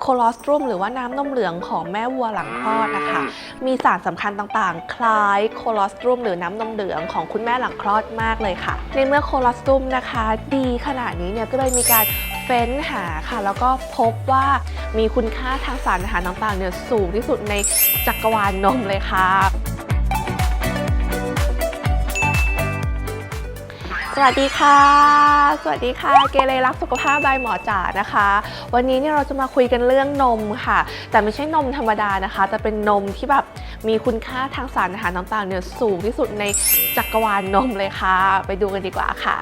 โคลอสตรุมหรือว่าน้ำนมเหลืองของแม่วัวหลังคลอดนะคะ มีสารสำคัญต่างๆ คล้ายโคลอสตรุมหรือน้ำนมเหลืองของคุณแม่หลังคลอดมากเลยค่ะ ในเมื่อโคลอสตรุมนะคะ ดีขนาดนี้เนี่ยก็เลยมีการเฟ้นหาค่ะ แล้วก็พบว่ามีคุณค่าทางสารอาหารต่างๆเนี่ยสูงที่สุดในจักรวาลนมเลยค่ะ สวัสดีค่ะ สวัสดีค่ะ เกเรรักสุขภาพบายหมอจ๋านะคะ วันนี้เนี่ยเราจะมาคุยกันเรื่องนมค่ะ แต่ไม่ใช่นมธรรมดานะคะ แต่เป็นนมที่แบบมีคุณค่าทางสารอาหารต่างๆเนี่ยสูงที่สุดในจักรวาลนมเลยค่ะ ไปดูกันดีกว่าค่ะ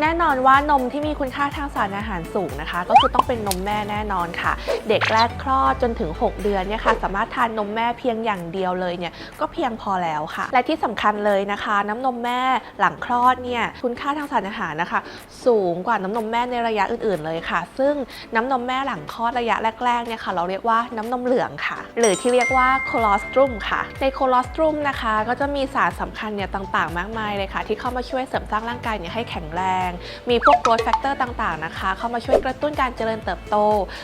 แน่นอนว่านมที่มีคุณค่าทางสารอาหารสูงนะคะ ก็คือต้องเป็นนมแม่แน่นอนค่ะ เด็กแรกคลอดจนถึง 6 เดือนเนี่ยค่ะสามารถทานนมแม่เพียงอย่างเดียวเลยเนี่ยก็เพียงพอแล้วค่ะ และที่สำคัญเลยนะคะ น้ำนมแม่หลังคลอดเนี่ยคุณค่าทางสารอาหารนะคะ สูงกว่าน้ำนมแม่ในระยะอื่นๆเลยค่ะ ซึ่งน้ำนมแม่หลังคลอดระยะแรกๆเนี่ยค่ะเราเรียกว่าน้ำนมเหลืองค่ะ หรือที่เรียกว่าโคลอสตรุมค่ะ ในโคลอสตรุมนะคะ ก็จะมีสารสำคัญเนี่ยต่างๆ มากมายเลยค่ะ ที่เข้ามาช่วยเสริมสร้างร่างกายเนี่ยให้แข็งแรงมีพวก growth factor ต่างๆนะคะ เข้ามาช่วยกระตุ้นการเจริญเติบโต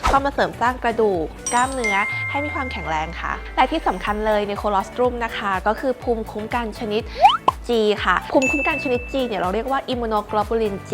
เข้ามาเสริมสร้างกระดูก กล้ามเนื้อให้มีความแข็งแรงค่ะ และที่สำคัญเลยในโคลอสตรุมนะคะ ก็คือภูมิคุ้มกันชนิด G ค่ะภูมิคุ้มกันชนิด G เนี่ยเราเรียกว่าอิมมูโนโกลบูลิน G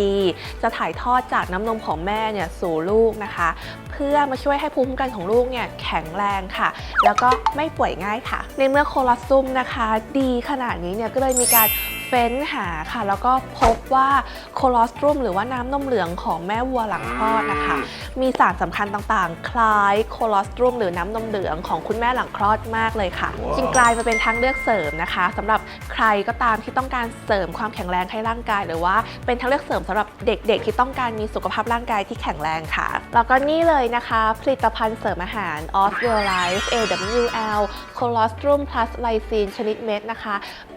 จะถ่ายทอดจากน้ำนมของแม่เนี่ยสู่ลูกนะคะ เพื่อมาช่วยให้ภูมิคุ้มกันของลูกเนี่ยแข็งแรงค่ะ แล้วก็ไม่ป่วยง่ายค่ะ ในเมื่อโคลอสตุมนะคะ ดีขนาดนี้เนี่ยก็เลยมีการ เฟ้นหาค่ะ แล้วก็พบว่าโคลอสตรุมหรือว่าน้ำนมเหลืองของแม่วัวหลังคลอดนะคะ มีสารสำคัญต่างๆ คล้ายโคลอสตรุมหรือน้ำนมเหลืองของคุณแม่หลังคลอดมากเลยค่ะ จึงกลายมาเป็นทางเลือกเสริมนะคะสำหรับใครก็ตามที่ต้องการเสริมความแข็งแรงให้ร่างกาย หรือว่าเป็นทางเลือกเสริมสำหรับเด็กๆ ที่ต้องการมีสุขภาพร่างกายที่แข็งแรงค่ะ แล้วก็นี่เลยนะคะ ผลิตภัณฑ์เสริมอาหาร o s w e l Life AWL Colostrum Plus Lysine ชนิดเม็ดนะคะ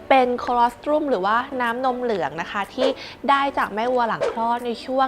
เป็นโคลอสตรุมหรือว่าน้ำนมเหลืองนะคะ ที่ได้จากแม่วัวหลังคลอดในช่วง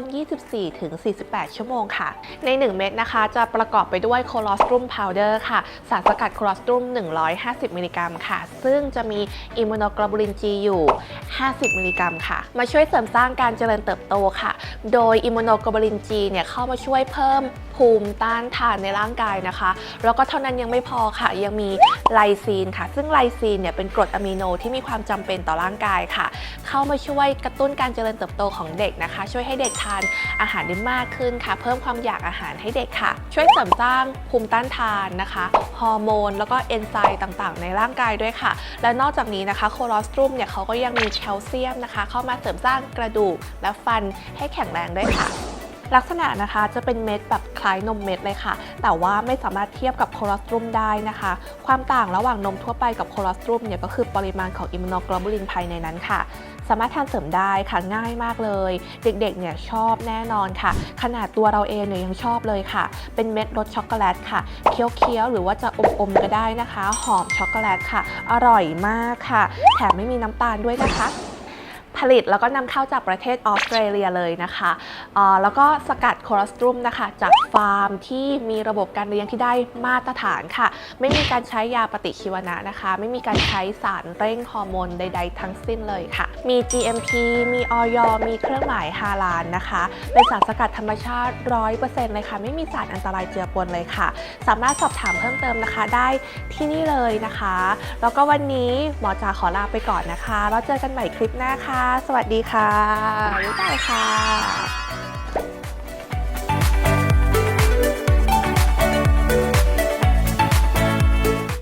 24-48 ชั่วโมงค่ะ ใน 1 เม็ดนะคะ จะประกอบไปด้วยโคลอสตรุมพาวเดอร์ค่ะ สารสกัดโคลอสตรุม 150 มิลลิกรัมค่ะ ซึ่งจะมีอิมมูโนโกลบูลิน G อยู่ 50 มิลลิกรัมค่ะ มาช่วยเสริมสร้างการเจริญเติบโตค่ะ โดยอิมมูโนโกลบูลิน G เนี่ยเข้ามาช่วยเพิ่มภูมิต้านทานในร่างกายนะคะ แล้วก็เท่านั้นยังไม่พอค่ะ ยังมีไลซีนค่ะ ซึ่งไลซีนเนี่ยเป็นกรดอะมิโนที่มีความความจำเป็นต่อร่างกายค่ะ เข้ามาช่วยกระตุ้นการเจริญเติบโตของเด็กนะคะ ช่วยให้เด็กทานอาหารได้มากขึ้นค่ะ เพิ่มความอยากอาหารให้เด็กค่ะ ช่วยเสริมสร้างภูมิต้านทานนะคะฮอร์โมน แล้วก็เอนไซม์ต่างๆ ในร่างกายด้วยค่ะ และนอกจากนี้นะคะโคลอสตรุมเนี่ยเขาก็ยังมีแคลเซียมนะคะ เข้ามาเสริมสร้างกระดูกและฟันให้แข็งแรงด้วยค่ะ ลักษณะนะคะจะเป็นเม็ดแบบคล้ายนมเม็ดเลยค่ะ แต่ว่าไม่สามารถเทียบกับโคลอสตรุมได้นะคะ ความต่างระหว่างนมทั่วไปกับโคลอสตรุมเนี่ยก็คือปริมาณของอิมมูโนโกลบูลินภายในนั้นค่ะ สามารถทานเสริมได้ค่ะง่ายมากเลย เด็กๆเนี่ยชอบแน่นอนค่ะ ขนาดตัวเราเองเนี่ยยังชอบเลยค่ะ เป็นเม็ดรสช็อกโกแลตค่ะเคี้ยวๆหรือว่าจะอมๆก็ได้นะคะ หอมช็อกโกแลตค่ะ อร่อยมากค่ะ แถมไม่มีน้ำตาลด้วยนะคะ ผลิตแล้วก็นำเข้าจากประเทศออสเตรเลียเลยนะคะแล้วก็สกัดโคลอสตรุมนะคะจากฟาร์มที่มีระบบการเลี้ยงที่ได้มาตรฐานค่ะ ไม่มีการใช้ยาปฏิชีวนะนะคะ ไม่มีการใช้สารเร่งฮอร์โมนใด ๆ ทั้งสิ้นเลยค่ะ มี GMP มีออยมีเครื่องหมายฮาลาลนะคะ เป็นสารสกัดธรรมชาติ 100%เลยค่ะ ไม่มีสารอันตรายเจือปนเลยค่ะ สามารถสอบถามเพิ่มเติมนะคะ ได้ที่นี่เลยนะคะ แล้วก็วันนี้หมอจ๋าขอลาไปก่อนนะคะ แล้วเจอกันใหม่คลิปหน้าค่ะสวัสดีค่ะบ๊ายบายค่ะ